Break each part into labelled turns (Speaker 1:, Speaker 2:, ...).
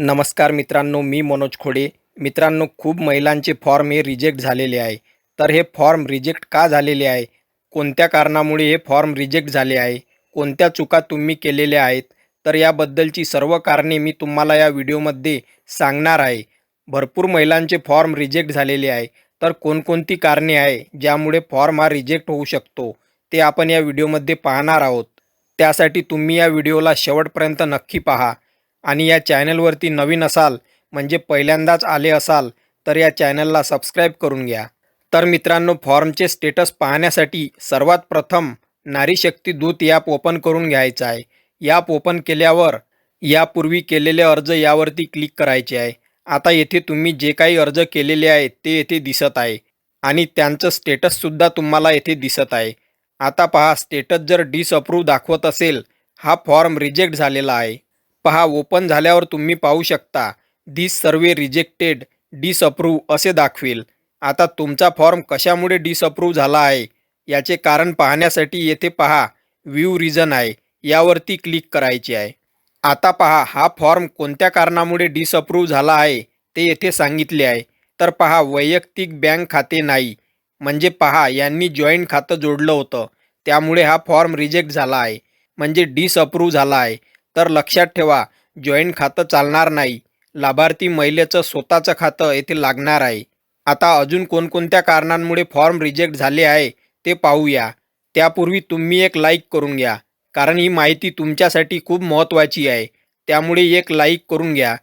Speaker 1: नमस्कार मित्रांनो मी मनोज खोडे. मित्रांनो खूप महिलांचे फॉर्म हे रिजेक्ट झालेले आहे. तर हे फॉर्म रिजेक्ट का झालेले आहे? कोणत्या कारणामुळे हे फॉर्म रिजेक्ट झाले आहे? कोणत्या चुका तुम्ही केलेल्या आहेत? तर याबद्दलची सर्व कारणे मी तुम्हाला या व्हिडिओमध्ये सांगणार आहे. भरपूर महिलांचे फॉर्म रिजेक्ट झालेले आहे. तर कोणकोणती कारणे आहे ज्यामुळे फॉर्म हा रिजेक्ट होऊ शकतो ते आपण या व्हिडिओमध्ये पाहणार आहोत. त्यासाठी तुम्ही या व्हिडिओला शेवटपर्यंत नक्की पहा. आणि या चॅनलवरती नवीन असाल म्हणजे पहिल्यांदाच आले असाल तर या चॅनलला सबस्क्राईब करून घ्या. तर मित्रांनो फॉर्मचे स्टेटस पाहण्यासाठी सर्वात प्रथम नारी शक्ती दूत ॲप ओपन करून घ्यायचं आहे. ॲप ओपन केल्यावर यापूर्वी केलेले अर्ज यावरती क्लिक करायचे आहे. आता येथे तुम्ही जे काही अर्ज केलेले आहेत ते येथे दिसत आहे. आणि त्यांचं स्टेटससुद्धा तुम्हाला येथे दिसत आहे. आता पहा स्टेटस जर डिसअप्रूव्ह दाखवत असेल हा फॉर्म रिजेक्ट झालेला आहे. पहा ओपन झाल्यावर तुम्ही पाहू शकता. दिस सर्वे रिजेक्टेड डिसअप्रूव्ह असे दाखवेल. आता तुमचा फॉर्म कशामुळे डिसअप्रूव्ह झाला आहे? याचे कारण पाहण्यासाठी येथे पहा. व्ह्यू रिझन आहे. यावरती क्लिक करायचे आहे. आता पहा हा फॉर्म कोणत्या कारणामुळे डिसअप्रूव्ह झाला आहे? ते येथे सांगितले आहे. तर पहा वैयक्तिक बँक खाते नाही. म्हणजे पहा यांनी जॉईंट खातं जोडलं होतं. त्यामुळे हा फॉर्म रिजेक्ट झाला आहे. म्हणजे डिसअप्रूव्ह झाला आहे. तर लक्षात ठेवा जॉईंट खातं चालणार नाही. लाभार्थी महिलेचं स्वतःचं खातं येथे लागणार आहे. आता अजून कोणकोणत्या कारणांमुळे फॉर्म रिजेक्ट झाले आहे ते पाहूया. त्यापूर्वी तुम्ही एक लाईक करून घ्या कारण ही माहिती तुमच्यासाठी खूप महत्त्वाची आहे. त्यामुळे एक लाईक करून घ्या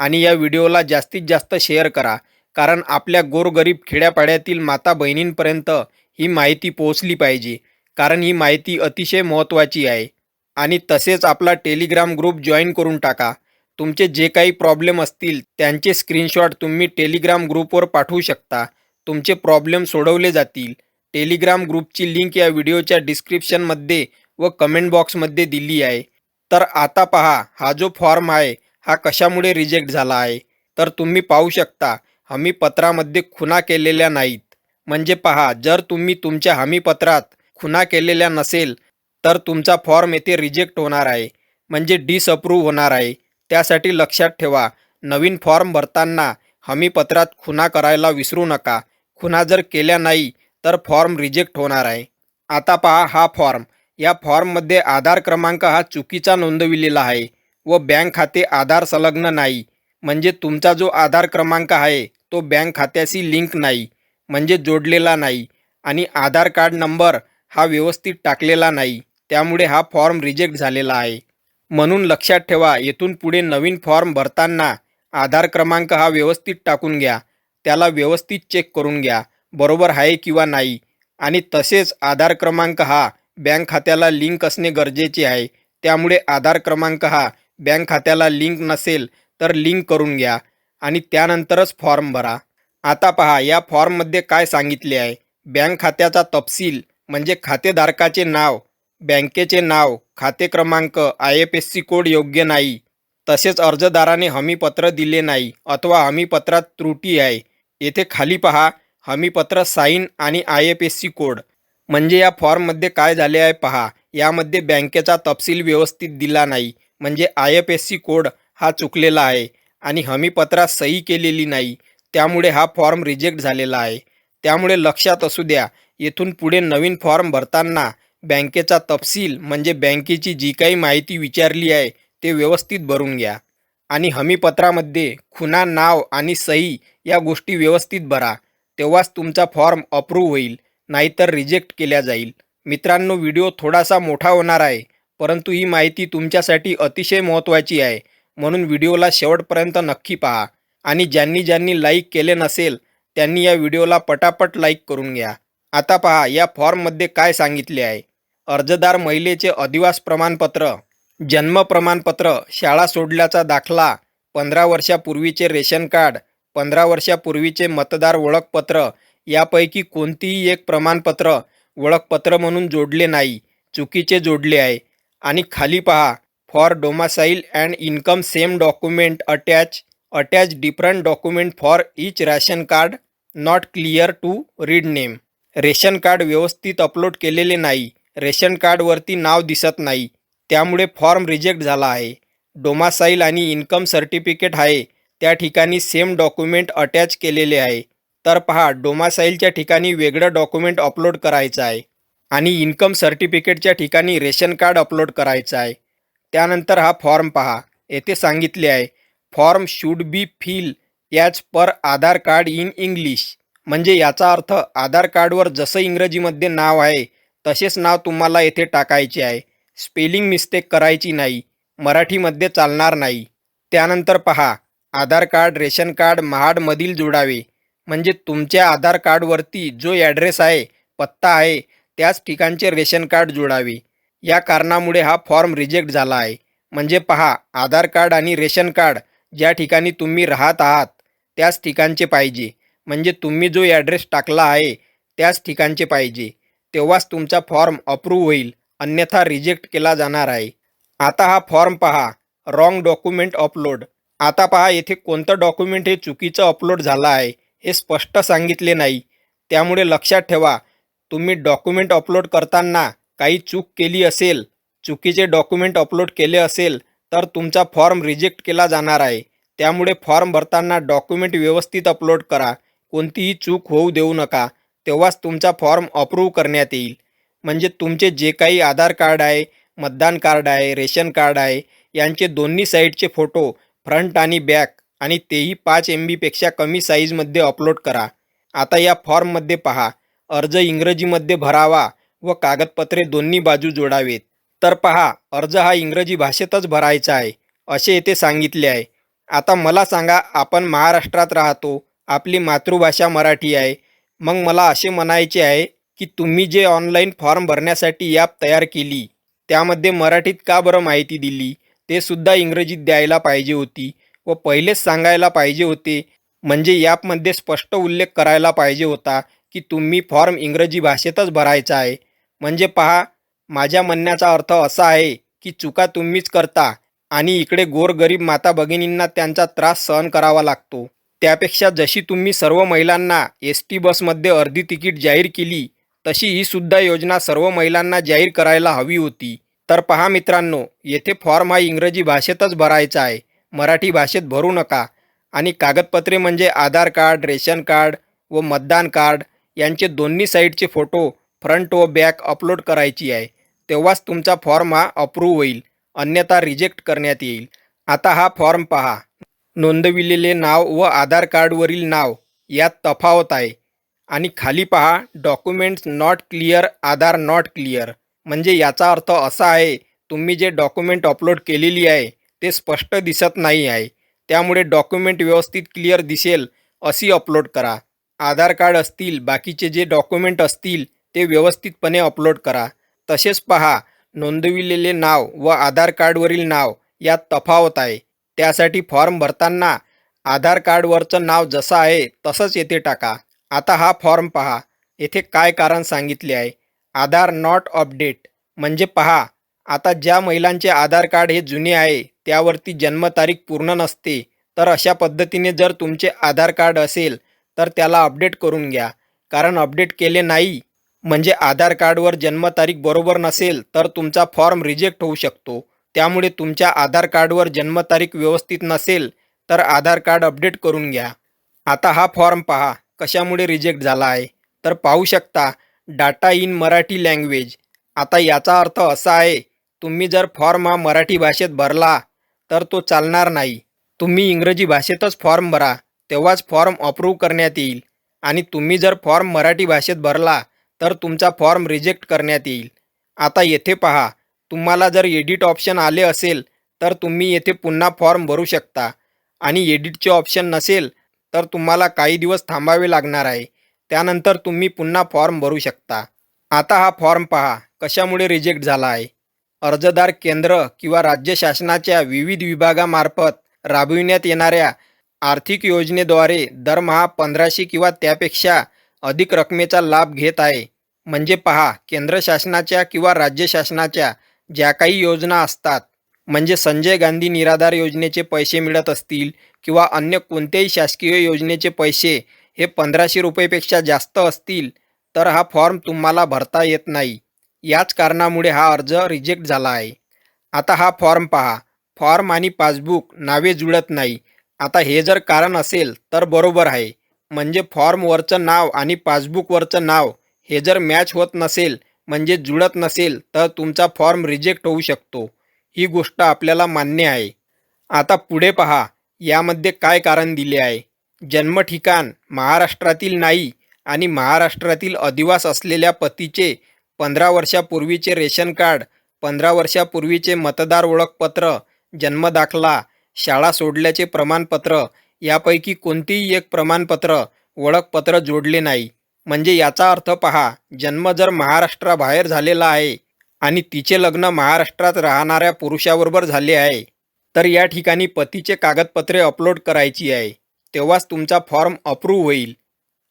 Speaker 1: आणि या व्हिडिओला जास्तीत जास्त शेअर करा कारण आपल्या गोरगरीब खेड्यापाड्यातील माता बहिणींपर्यंत ही माहिती पोहोचली पाहिजे कारण ही माहिती अतिशय महत्त्वाची आहे. आणि तसेच आपला टेलिग्राम ग्रुप जॉईन करून टाका. तुमचे जे काही प्रॉब्लेम असतील त्यांचे स्क्रीनशॉट तुम्ही टेलिग्राम ग्रुपवर पाठवू शकता. तुमचे प्रॉब्लेम सोडवले जातील. टेलिग्राम ग्रुपची लिंक या व्हिडिओच्या डिस्क्रिप्शनमध्ये व कमेंट बॉक्समध्ये दिली आहे. तर आता पहा हा जो फॉर्म आहे हा कशामुळे रिजेक्ट झाला आहे? तर तुम्ही पाहू शकता हमीपत्रामध्ये खुना केलेल्या नाहीत. म्हणजे पहा जर तुम्ही तुमच्या हमीपत्रात खुना केलेल्या नसेल तर तुमचा फॉर्म येथे रिजेक्ट होणार आहे. म्हणजे डिसअप्रूव्ह होणार आहे. त्यासाठी लक्षात ठेवा नवीन फॉर्म भरताना हमीपत्रात खुणा करायला विसरू नका. खुणा जर केल्या नाही तर फॉर्म रिजेक्ट होणार आहे. आता पहा हा फॉर्म या फॉर्ममध्ये आधार क्रमांक हा चुकीचा नोंदविलेला आहे व बँक खाते आधार संलग्न नाही. म्हणजे तुमचा जो आधार क्रमांक आहे तो बँक खात्याशी लिंक नाही. म्हणजे जोडलेला नाही. आणि आधार कार्ड नंबर हा व्यवस्थित टाकलेला नाही. त्यामुळे हा फॉर्म रिजेक्ट झालेला आहे. म्हणून लक्षात ठेवा येथून पुढे नवीन फॉर्म भरताना आधार क्रमांक हा व्यवस्थित टाकून घ्या. त्याला व्यवस्थित चेक करून घ्या बरोबर आहे किंवा नाही. आणि तसेच आधार क्रमांक हा बँक खात्याला लिंक असणे गरजेचे आहे. त्यामुळे आधार क्रमांक हा बँक खात्याला लिंक नसेल तर लिंक करून घ्या आणि त्यानंतरच फॉर्म भरा. आता पहा या फॉर्ममध्ये काय सांगितले आहे? बँक खात्याचा तपशील म्हणजे खातेधारकाचे नाव बँकेचे नाव खाते क्रमांक I F S C code योग्य नाही. तसेच अर्जदाराने हमीपत्र दिले नाही अथवा हमीपत्रात त्रुटी आहे. येथे खाली पहा हमीपत्र साईन आणि I F S C code. म्हणजे या फॉर्ममध्ये काय झाले आहे पहा. यामध्ये बँकेचा तपशील व्यवस्थित दिला नाही. म्हणजे I F S C code हा चुकलेला आहे आणि हमीपत्रात सही केलेली नाही. त्यामुळे हा फॉर्म रिजेक्ट झालेला आहे. त्यामुळे लक्षात असू द्या येथून पुढे नवीन फॉर्म भरताना बँकेचा तपशील म्हणजे बँकेची जी काही माहिती विचारली आहे ते व्यवस्थित भरून घ्या. आणि हमीपत्रामध्ये खुणा नाव आणि सही या गोष्टी व्यवस्थित भरा. तेव्हाच तुमचा फॉर्म अप्रूव्ह होईल नाहीतर रिजेक्ट केल्या जाईल. मित्रांनो व्हिडिओ थोडासा मोठा होणार आहे परंतु ही माहिती तुमच्यासाठी अतिशय महत्त्वाची आहे. म्हणून व्हिडिओला शेवटपर्यंत नक्की पहा. आणि ज्यांनी ज्यांनी लाईक केले नसेल त्यांनी या व्हिडिओला पटापट लाईक करून घ्या. आता पहा या फॉर्ममध्ये काय सांगितले आहे. अर्जदार महिलेचे अधिवास प्रमाणपत्र जन्म प्रमाणपत्र शाळा सोडल्याचा दाखला पंधरा वर्षापूर्वीचे रेशन कार्ड पंधरा वर्षापूर्वीचे मतदार ओळखपत्र यापैकी कोणतीही एक प्रमाणपत्र ओळखपत्र म्हणून जोडले नाही चुकीचे जोडले आहे. आणि खाली पहा for domicile and income same document attach attach different document for each ration card not clear to read name ration card व्यवस्थित अपलोड केलेले नाही. रेशन कार्डवरती नाव दिसत नाही. त्यामुळे फॉर्म रिजेक्ट झाला आहे. डोमासाईल आणि इन्कम सर्टिफिकेट आहे. त्या ठिकाणी सेम डॉक्युमेंट अटॅच केलेले आहे. तर पहा डोमासाईलच्या ठिकाणी वेगळं डॉक्युमेंट अपलोड करायचं आहे. आणि इन्कम सर्टिफिकेटच्या ठिकाणी रेशन कार्ड अपलोड करायचं आहे. त्यानंतर हा फॉर्म पहा. येथे सांगितले आहे फॉर्म शूड बी फिल याच per Aadhaar card in English. म्हणजे याचा अर्थ आधार कार्डवर जसं इंग्रजीमध्ये नाव आहे तसेच नाव तुम्हाला येथे टाकायचे आहे. स्पेलिंग मिस्टेक करायची नाही. मराठीमध्ये चालणार नाही. त्यानंतर पहा. आधार कार्ड रेशन कार्ड महाडमधील जोडावे. म्हणजे तुमच्या आधार कार्डवरती जो ॲड्रेस आहे पत्ता आहे त्याच ठिकाणचे रेशन कार्ड जोडावे. या कारणामुळे हा फॉर्म रिजेक्ट झाला आहे. म्हणजे पहा आधार कार्ड आणि रेशन कार्ड ज्या ठिकाणी तुम्ही राहत आहात त्याच ठिकाणचे पाहिजे. म्हणजे तुम्ही जो ॲड्रेस टाकला आहे त्याच ठिकाणचे पाहिजे. तेव्हाच तुमचा फॉर्म अप्रूव्ह होईल अन्यथा रिजेक्ट केला जाणार आहे. आता हा फॉर्म पहा. Wrong document upload. आता पहा येथे कोणतं डॉक्युमेंट हे चुकीचं अपलोड झालं आहे हे स्पष्ट सांगितले नाही. त्यामुळे लक्षात ठेवा तुम्ही डॉक्युमेंट अपलोड करताना काही चूक केली असेल चुकीचे डॉक्युमेंट अपलोड केले असेल तर तुमचा फॉर्म रिजेक्ट केला जाणार आहे. त्यामुळे फॉर्म भरताना डॉक्युमेंट व्यवस्थित अपलोड करा. कोणतीही चूक होऊ देऊ नका. तेव्हाच तुमचा फॉर्म अप्रूव्ह करण्यात येईल. म्हणजे तुमचे जे काही आधार कार्ड आहे मतदान कार्ड आहे रेशन कार्ड आहे यांचे दोन्ही साईडचे फोटो फ्रंट आणि बॅक आणि तेही पाच एम बीपेक्षा कमी साईजमध्ये अपलोड करा. आता या फॉर्ममध्ये पहा. अर्ज इंग्रजीमध्ये भरावा व कागदपत्रे दोन्ही बाजू जोडावेत. तर पहा अर्ज हा इंग्रजी भाषेतच भरायचा आहे असे येथे सांगितले आहे. आता मला सांगा आपण महाराष्ट्रात राहतो आपली मातृभाषा मराठी आहे मग मला असे म्हणायचे आहे की तुम्ही जे ऑनलाईन फॉर्म भरण्यासाठी ॲप तयार केली त्यामध्ये मराठीत का बरं माहिती दिली ते सुद्धा इंग्रजीत द्यायला पाहिजे होती व पहिलेच सांगायला पाहिजे होते. म्हणजे ॲपमध्ये स्पष्ट उल्लेख करायला पाहिजे होता की तुम्ही फॉर्म इंग्रजी भाषेतच भरायचा आहे. म्हणजे पहा माझ्या म्हणण्याचा अर्थ असा आहे की चुका तुम्हीच करता आणि इकडे गोरगरीब माता भगिनींना त्यांचा त्रास सहन करावा लागतो. त्यापेक्षा जशी तुम्ही सर्व महिलांना एस टी बसमध्ये अर्धी तिकीट जाहीर केली तशी ही सुद्धा योजना सर्व महिलांना जाहीर करायला हवी होती. तर पहा मित्रांनो येथे फॉर्म हा इंग्रजी भाषेतच भरायचा आहे. मराठी भाषेत भरू नका. आणि कागदपत्रे म्हणजे आधार कार्ड रेशन कार्ड व मतदान कार्ड यांचे दोन्ही साईडचे फोटो फ्रंट व बॅक अपलोड करायची आहे. तेव्हाच तुमचा फॉर्म हा अप्रूव्ह होईल. अन्यथा रिजेक्ट करण्यात येईल. आता हा फॉर्म पहा. नोंदविलेले नाव व आधार कार्डवरील नाव यात तफावत आहे. आणि खाली पहा documents not clear Aadhaar not clear म्हणजे याचा अर्थ असा आहे तुम्ही जे डॉक्युमेंट अपलोड केलेली आहे ते स्पष्ट दिसत नाही आहे. त्यामुळे डॉक्युमेंट व्यवस्थित क्लिअर दिसेल अशी अपलोड करा. आधार कार्ड असतील बाकीचे जे डॉक्युमेंट असतील ते व्यवस्थितपणे अपलोड करा. तसेच पहा नोंदविलेले नाव व आधार कार्डवरील नाव यात तफावत आहे. त्यासाठी फॉर्म भरताना आधार कार्डवरचं नाव जसं आहे तसंच येथे टाका. आता हा फॉर्म पहा. येथे काय कारण सांगितले आहे? Aadhaar not update. म्हणजे पहा. आता ज्या महिलांचे आधार कार्ड हे जुने आहे त्यावरती जन्मतारीख पूर्ण नसते. तर अशा पद्धतीने जर तुमचे आधार कार्ड असेल तर त्याला अपडेट करून घ्या. कारण अपडेट केले नाही म्हणजे आधार कार्डवर जन्मतारीख बरोबर नसेल तर तुमचा फॉर्म रिजेक्ट होऊ शकतो. त्यामुळे तुमच्या आधार कार्डवर जन्मतारीख व्यवस्थित नसेल तर आधार कार्ड अपडेट करून घ्या. आता हा फॉर्म पहा कशामुळे रिजेक्ट झाला आहे? तर पाहू शकता डाटा इन मराठी लँग्वेज. आता याचा अर्थ असा आहे तुम्ही जर फॉर्म हा मराठी भाषेत भरला तर तो चालणार नाही. तुम्ही इंग्रजी भाषेतच फॉर्म भरा तेव्हाच फॉर्म अप्रूव्ह करण्यात येईल. आणि तुम्ही जर फॉर्म मराठी भाषेत भरला तर तुमचा फॉर्म रिजेक्ट करण्यात येईल. आता येथे पहा तुम्हाला जर एडिट ऑप्शन आले असेल तर तुम्ही येथे पुन्हा फॉर्म भरू शकता. आणि एडिटचे ऑप्शन नसेल तर तुम्हाला काही दिवस थांबावे लागणार आहे. त्यानंतर तुम्ही पुन्हा फॉर्म भरू शकता. आता हा फॉर्म पहा कशामुळे रिजेक्ट झाला आहे? अर्जदार केंद्र किंवा राज्य शासनाच्या विविध विभागामार्फत राबविण्यात येणाऱ्या आर्थिक योजनेद्वारे दरमहा पंधराशे किंवा त्यापेक्षा अधिक रकमेचा लाभ घेत आहे. म्हणजे पहा केंद्र शासनाच्या किंवा राज्य शासनाच्या ज्या काही योजना असतात म्हणजे संजय गांधी निराधार योजनेचे पैसे मिळत असतील किंवा अन्य कोणत्याही शासकीय योजनेचे पैसे हे पंधराशे रुपयेपेक्षा जास्त असतील तर हा फॉर्म तुम्हाला भरता येत नाही. याच कारणामुळे हा अर्ज रिजेक्ट झाला आहे. आता हा फॉर्म पहा. फॉर्म आणि पासबुक नावे जुळत नाही. आता हे जर कारण असेल तर बरोबर आहे. म्हणजे फॉर्मवरचं नाव आणि पासबुकवरचं नाव हे जर मॅच होत नसेल म्हणजे जुळत नसेल तर तुमचा फॉर्म रिजेक्ट होऊ शकतो. ही गोष्ट आपल्याला मान्य आहे. आता पुढे पहा यामध्ये काय कारण दिले आहे? जन्म ठिकाण महाराष्ट्रातील नाही आणि महाराष्ट्रातील अधिवास असलेल्या पतीचे पंधरा वर्षापूर्वीचे रेशन कार्ड पंधरा वर्षापूर्वीचे मतदार ओळखपत्र जन्मदाखला शाळा सोडल्याचे प्रमाणपत्र यापैकी कोणतेही एक प्रमाणपत्र ओळखपत्र जोडले नाही. म्हणजे याचा अर्थ पहा जन्म जर महाराष्ट्राबाहेर झालेला आहे आणि तिचे लग्न महाराष्ट्रात राहणाऱ्या पुरुषाबरोबर झाले आहे तर या ठिकाणी पतीचे कागदपत्रे अपलोड करायची आहे. तेव्हाच तुमचा फॉर्म अप्रूव्ह होईल.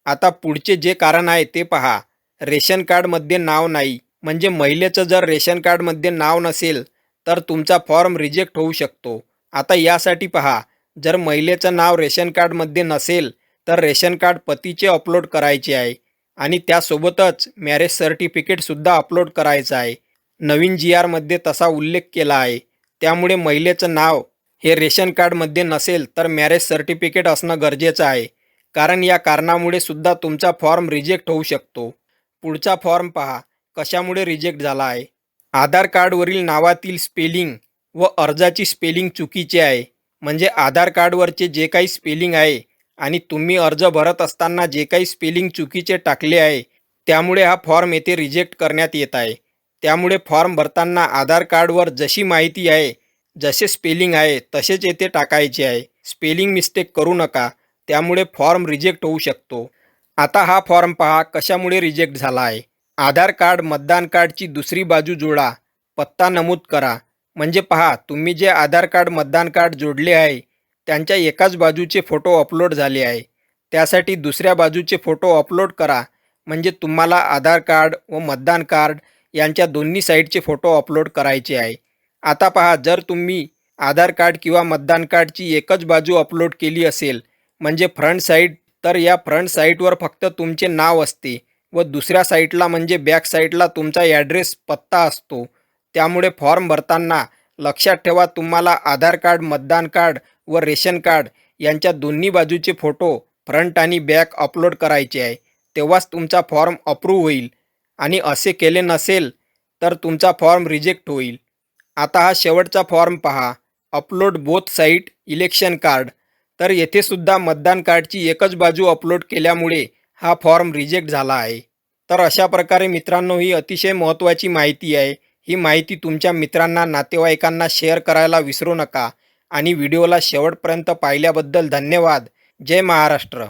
Speaker 1: आता पुढचे जे कारण आहे ते पहा. रेशन कार्डमध्ये नाव नाही म्हणजे महिलेचं जर रेशन कार्डमध्ये नाव नसेल तर तुमचा फॉर्म रिजेक्ट होऊ शकतो. आता यासाठी पहा जर महिलेचं नाव रेशन कार्डमध्ये नसेल तर रेशन कार्ड पतीचे अपलोड करायचे आहे आणि त्यासोबतच मॅरेज सर्टिफिकेटसुद्धा अपलोड करायचं आहे. नवीन जी आरमध्ये तसा उल्लेख केला आहे. त्यामुळे महिलेचं नाव हे रेशन कार्डमध्ये नसेल तर मॅरेज सर्टिफिकेट असणं गरजेचं आहे. कारण या कारणामुळे सुद्धा तुमचा फॉर्म रिजेक्ट होऊ शकतो. पुढचा फॉर्म पहा. कशामुळे रिजेक्ट झाला आहे? आधार कार्डवरील नावातील स्पेलिंग व अर्जाची स्पेलिंग चुकीची आहे. म्हणजे आधार कार्डवरचे जे काही स्पेलिंग आहे आणि तुम्ही अर्ज भरत असताना जे काही स्पेलिंग चुकीचे टाकले आहे त्यामुळे हा फॉर्म येथे रिजेक्ट करण्यात येत आहे. त्यामुळे फॉर्म भरताना आधार कार्डवर जशी माहिती आहे जसे स्पेलिंग आहे तसेच येथे टाकायचे आहे. स्पेलिंग मिस्टेक करू नका त्यामुळे फॉर्म रिजेक्ट होऊ शकतो. आता हा फॉर्म पहा कशामुळे रिजेक्ट झाला आहे. आधार कार्ड मतदान कार्डची दुसरी बाजू जोडा. पत्ता नमूद करा. म्हणजे पहा तुम्ही जे आधार कार्ड मतदान कार्ड जोडले आहे त्यांच्या एकाच बाजूचे फोटो अपलोड झाले आहे. त्यासाठी दुसऱ्या बाजूचे फोटो अपलोड करा. म्हणजे तुम्हाला आधार कार्ड व मतदान कार्ड यांच्या दोन्ही साईडचे फोटो अपलोड करायचे आहे. आता पहा जर तुम्ही आधार कार्ड किंवा मतदान कार्डची एकच बाजू अपलोड केली असेल म्हणजे फ्रंट साईड तर या फ्रंट साईटवर फक्त तुमचे नाव असते व दुसऱ्या साईटला म्हणजे बॅक साईडला तुमचा ॲड्रेस पत्ता असतो. त्यामुळे फॉर्म भरताना लक्षात ठेवा तुम्हाला आधार कार्ड मतदान कार्ड व रेशन कार्ड यांच्या दोन्ही बाजूचे फोटो फ्रंट आणि बॅक अपलोड करायचे आहे. तेव्हाच तुमचा फॉर्म अप्रूव्ह होईल. आणि असे केले नसेल तर तुमचा फॉर्म रिजेक्ट होईल. आता हा शेवटचा फॉर्म पहा. Upload both side election card. तर येथेसुद्धा मतदान कार्डची एकच बाजू अपलोड केल्यामुळे हा फॉर्म रिजेक्ट झाला आहे. तर अशा प्रकारे मित्रांनो ही अतिशय महत्त्वाची माहिती आहे. ही माहिती तुमच्या मित्रांना नातेवाईकांना शेअर करायला विसरू नका. आणि व्हिडिओला शेवटपर्यंत पाहिल्याबद्दल धन्यवाद. जय महाराष्ट्र.